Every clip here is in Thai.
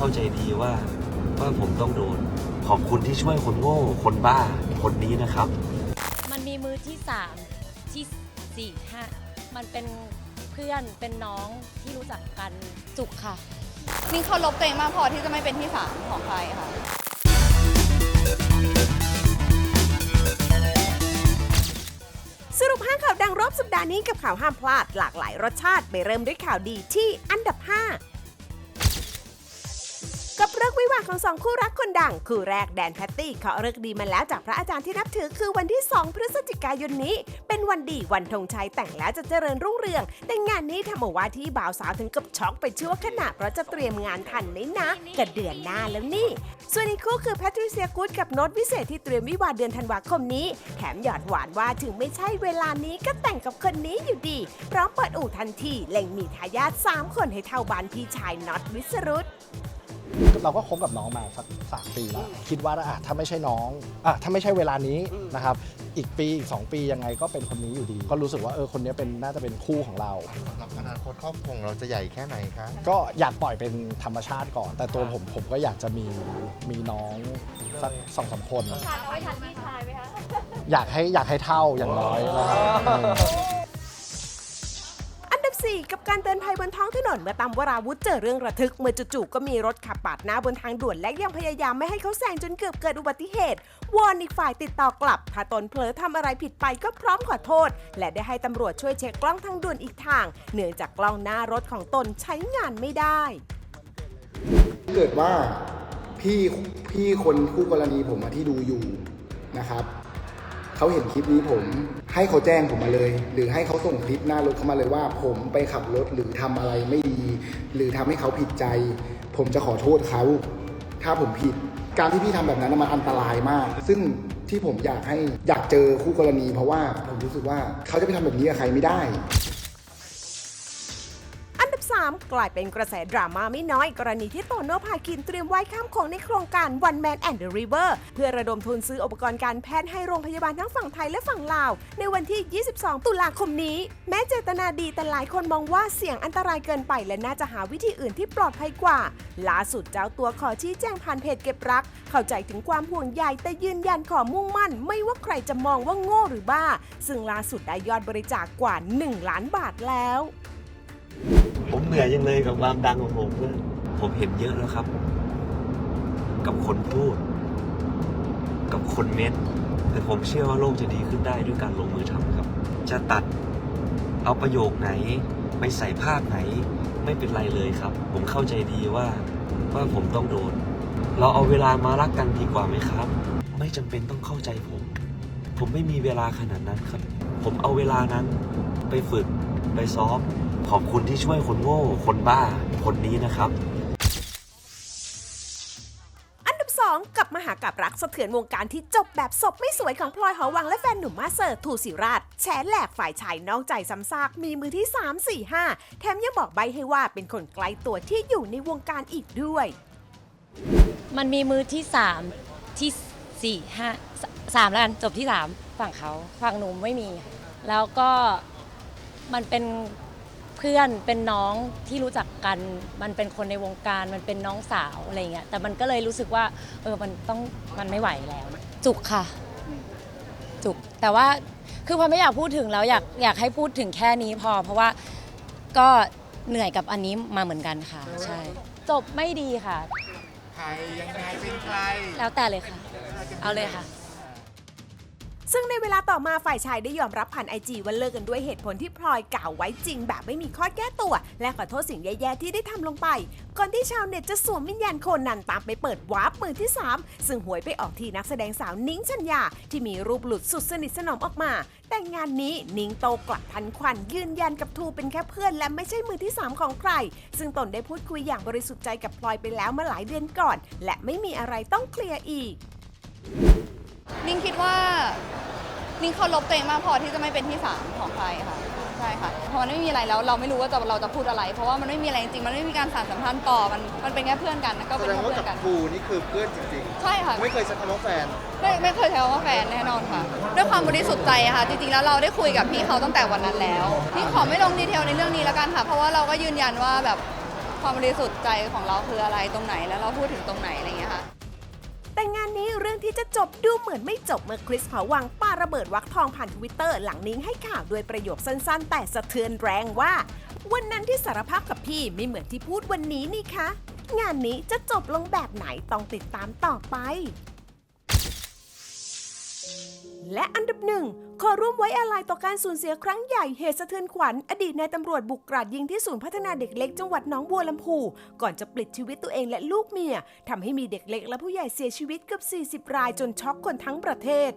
เข้าใจดีว่าว่าผมต้องโดน ขอบคุณที่ช่วยคนโง่ คนบ้า คนนี้นะครับ มันมีมือที่สามที่สี่ห้ามันเป็นเพื่อนเป็นน้องที่รู้จักกันจุกค่ะนิ่งเคารพตัวเองมากพอที่จะไม่เป็นที่สามของใครค่ะ สรุปห้าข่าวดังรอบสัปดาห์นี้กับข่าวห้ามพลาดหลากหลายรสชาติไปเริ่มด้วยข่าวดีที่อันดับ 5 กับเลิกวิวาของสองคู่รักคนดัง คู่แรกแดนแพตตี้เขาเลิกดีมาแล้วจากพระอาจารย์ที่นับถือคือวันที่ 2 พฤศจิกายนนี้ เป็นวันดีวันธงชัยแต่งแล้วจะเจริญรุ่งเรือง แต่งานนี้ทำเอาว่าที่บ่าวสาวถึงกับช็อกไปชั่วขณะเพราะจะเตรียมงานทันนี่นะกับเดือนหน้าแล้วนี่ ส่วนอีกคู่คือแพทริเซียกูดกับโน้ตวิเศษที่เตรียมวิวาเดือนธันวาคมนี้แถมหยอดหวานว่าถึงไม่ใช่เวลานี้ก็แต่งกับคนนี้อยู่ดีพร้อมเปิดอู่ทันทีเล็งมีทายาท3คนให้เท่าบานพี่ชายน็อตวิสรุต เราก็คบกับน้องมาสักสามปีแล้วคิดว่าอะถ้าไม่ใช่น้องอะถ้าไม่ใช่เวลานี้นะครับอีกปีอีก 2 ปียังไงก็เป็นคนนี้อยู่ดี ก็รู้สึกว่าเออคนนี้เป็นน่าจะเป็นคู่ของเราสำหรับอนาคตครอบครัวของเราจะใหญ่แค่ไหนคะก็อยากปล่อยเป็นธรรมชาติก่อน แต่ตัวผมผมก็อยากจะมีมีน้องสักสองสามคนอยากให้อยากให้เท่าอย่างน้อยนะครับเอออันดับ 4 กับการเตือนภัยบนท้องถนนเมื่อตามวราวุธเจอเรื่องระทึก เมื่อจู่ๆก็มีรถขับปาดหน้าบนทางด่วนและยังพยายามไม่ให้เขาแซงจนเกือบเกิดอุบัติเหตุวอนอีกฝ่ายติดต่อกลับ ถ้าตนเผลอทำอะไรผิดไปก็พร้อมขอโทษ และได้ให้ตำรวจช่วยเช็คกล้องทางด่วนอีกทาง เนื่องจากกล้องหน้ารถของตนใช้งานไม่ได้ เกิดว่าพี่พี่คนคู่กรณีผมอะที่ดูอยู่นะครับ เขาเห็นคลิปนี้ผม ให้เขาแจ้งผมมาเลย หรือให้เขาส่งคลิปหน้ารถเข้ามาเลยว่า ผมไปขับรถหรือทำอะไรไม่ดี หรือทำให้เขาผิดใจ ผมจะขอโทษเขา ถ้าผมผิด การที่พี่ทำแบบนั้นมันอันตรายมาก ซึ่งที่ผมอยากให้อยากเจอคู่กรณี เพราะว่าผมรู้สึกว่าเขาจะไปทำแบบนี้กับใครไม่ได้ อันดับ3กลายเป็นกระแสดราม่าไม่น้อย กรณีที่โตโน่พาคินเตรียมว่ายข้ามโขงในโครงการ One Man and the River เพื่อระดมทุนซื้ออุปกรณ์การแพทย์ให้โรงพยาบาลทั้งฝั่งไทยและฝั่งลาว ในวันที่ 22 ตุลาคมนี้ แม้เจตนาดีแต่หลายคนมองว่าเสี่ยงอันตรายเกินไป และน่าจะหาวิธีอื่นที่ปลอดภัยกว่าล่าสุดเจ้าตัวขอชี้แจงผ่านเพจเก็บรัก เข้าใจถึงความห่วงใยแต่ยืนยันขอมุ่งมั่น ไม่ว่าใครจะมองว่าโง่หรือบ้า ซึ่งล่าสุดได้ยอดบริจาคกว่า 1 ล้านบาทแล้ว ผมเหนื่อยยังเลยกับความดังของผมเพื่อผมเห็นเยอะแล้วครับ กับคนพูด กับคนเม้นต์แต่ผมเชื่อว่าโลกจะดีขึ้นได้ด้วยการลงมือทำครับ จะตัดเอาประโยคไหน ไปใส่ภาพไหน ไม่เป็นไรเลยครับ ผมเข้าใจดีว่าว่าผมต้องโดน เราเอาเวลามารักกันดีกว่าไหมครับ ไม่จำเป็นต้องเข้าใจผม ผมไม่มีเวลาขนาดนั้นครับ ผมเอาเวลานั้นไปฝึกไปซ้อม ขอบคุณที่ช่วยคนโง่ คนบ้า คนนี้นะครับ อันดับ 2 กับมหากาบรักสะเทือนวงการที่จบแบบศพไม่สวยของพลอยหอวังและแฟนหนุ่มมาสเซอร์ทูสิราชแฉแหลกฝ่ายชายนอกใจซ้ำซากมีมือที่ 3 4 5 แถมยังบอกใบให้ว่าเป็นคนไกลตัวที่อยู่ในวงการอีกด้วย มันมีมือที่สามที่สี่ห้าสสามแล้วกันจบที่สามฝั่งเขาฝั่งหนูไม่มี แล้วก็มันเป็น เพื่อนเป็นน้องที่รู้จักกัน มันเป็นคนในวงการมันเป็นน้องสาวอะไรเงี้ยแต่มันก็เลยรู้สึกว่าเออมันต้องมันไม่ไหวแล้ว จุกค่ะ จุกแต่ว่าคือพอไม่อยากพูดถึงแล้วอยากอยากให้พูดถึงแค่นี้พอ เพราะว่าก็เหนื่อยกับอันนี้มาเหมือนกันค่ะ ใช่ จบไม่ดีค่ะ ใครยังไงเป็นใคร แล้วแต่เลยค่ะ เอาเลยค่ะ ซึ่งในเวลาต่อมาฝ่ายชายได้ยอมรับผ่านไอจีว่าเลิกกันด้วยเหตุผลที่พลอยกล่าวไว้จริง แบบไม่มีข้อแก้ตัว และขอโทษสิ่งแย่ๆที่ได้ทำลงไป ก่อนที่ชาวเน็ตจะสวมวิญญาณโคนันตามไปเปิดวาร์ปมือที่ 3 ซึ่งหวยไปออกที่นักแสดงสาวนิ้งชัญญา ที่มีรูปหลุดสุดสนิทสนมออกมา แต่งานนี้นิ้งโตกลับทันควันยืนยันกับทูเป็นแค่เพื่อน และไม่ใช่มือที่ 3 ของใคร ซึ่งตนได้พูดคุยอย่างบริสุทธิ์ใจกับพลอยไปแล้วเมื่อหลายเดือนก่อน และไม่มีอะไรต้องเคลียร์อีก นิ่งคิดว่านิ่งเคารพตัวเองมากพอที่จะไม่เป็นที่สามของใครค่ะใช่ค่ะเพราะมันไม่มีอะไรแล้วเราไม่รู้ว่าจะเราจะพูดอะไร เพราะว่ามันไม่มีอะไรจริงๆมันไม่มีการสานสัมพันธ์ต่อมันมันเป็นแค่เพื่อนกันก็แสเป็นดงแค่ว่าเพื่อกับนกันครูนี่คือเพื่อนจริงใช่ค่ะ ๆ ไม่เคยใช้คำว่าแฟน ไม่ไม่เคยใช้คำว่าแฟนแน่นอนค่ะ ด้วยความบริสุทธิ์ใจอะค่ะ จริงๆแล้วเราได้คุยกับพี่เขาตั้งแต่วันนั้นแล้วนี่ขอไม่ลงดีเทลในเรื่องนี้แล้วกันค่ะ เพราะว่าเราก็ยืนยันว่าแบบขอความบริสุทธิ์ใจของเราคืออะไรตรงไหนแล้วเราพูดถึงตรงไหนอะไรอย่างเงี้ยค่ะ แต่งานนี้เรื่องที่จะจบดูเหมือนไม่จบเมื่อคริสเผาวังปาระเบิดวักทองผ่านทวิตเตอร์หลังนิ้งให้ข่าวด้วยประโยคสั้นๆ แต่สะเทือนแรงว่า วันนั้นที่สารภาพกับพี่ไม่เหมือนที่พูดวันนี้นี่คะ งานนี้จะจบลงแบบไหนต้องติดตามต่อไป และอันดับหนึ่งขอร่วมไว้อาลัยต่อการสูญเสียครั้งใหญ่เหตุสะเทือนขวัญอดีตนายตำรวจบุกกราดยิงที่ศูนย์พัฒนาเด็กเล็กจังหวัดหนองบัวลำพูก่อนจะปลิดชีวิตตัวเองและลูกเมียทำให้มีเด็กเล็กและผู้ใหญ่เสียชีวิตเกือบ40 รายจนช็อกคนทั้งประเทศ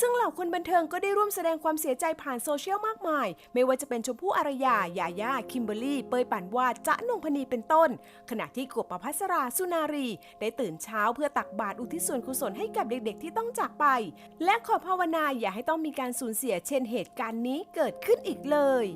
ซึ่งเหล่าคนบันเทิงก็ได้ร่วมแสดงความเสียใจผ่านโซเชียลมากมาย ไม่ว่าจะเป็นชมพู่อารยา ยาย่า คิมเบอรรี่ เปยป่านวาดจ๊ะนงพนีเป็นต้น ขณะที่กบประพัสรา สุนารี ได้ตื่นเช้าเพื่อตักบาตรอุทิศส่วนกุศลให้กับเด็กๆ ที่ต้องจากไป และขอภาวนาอย่าให้ต้องมีการสูญเสียเช่นเหตุการณ์นี้เกิดขึ้นอีกเลย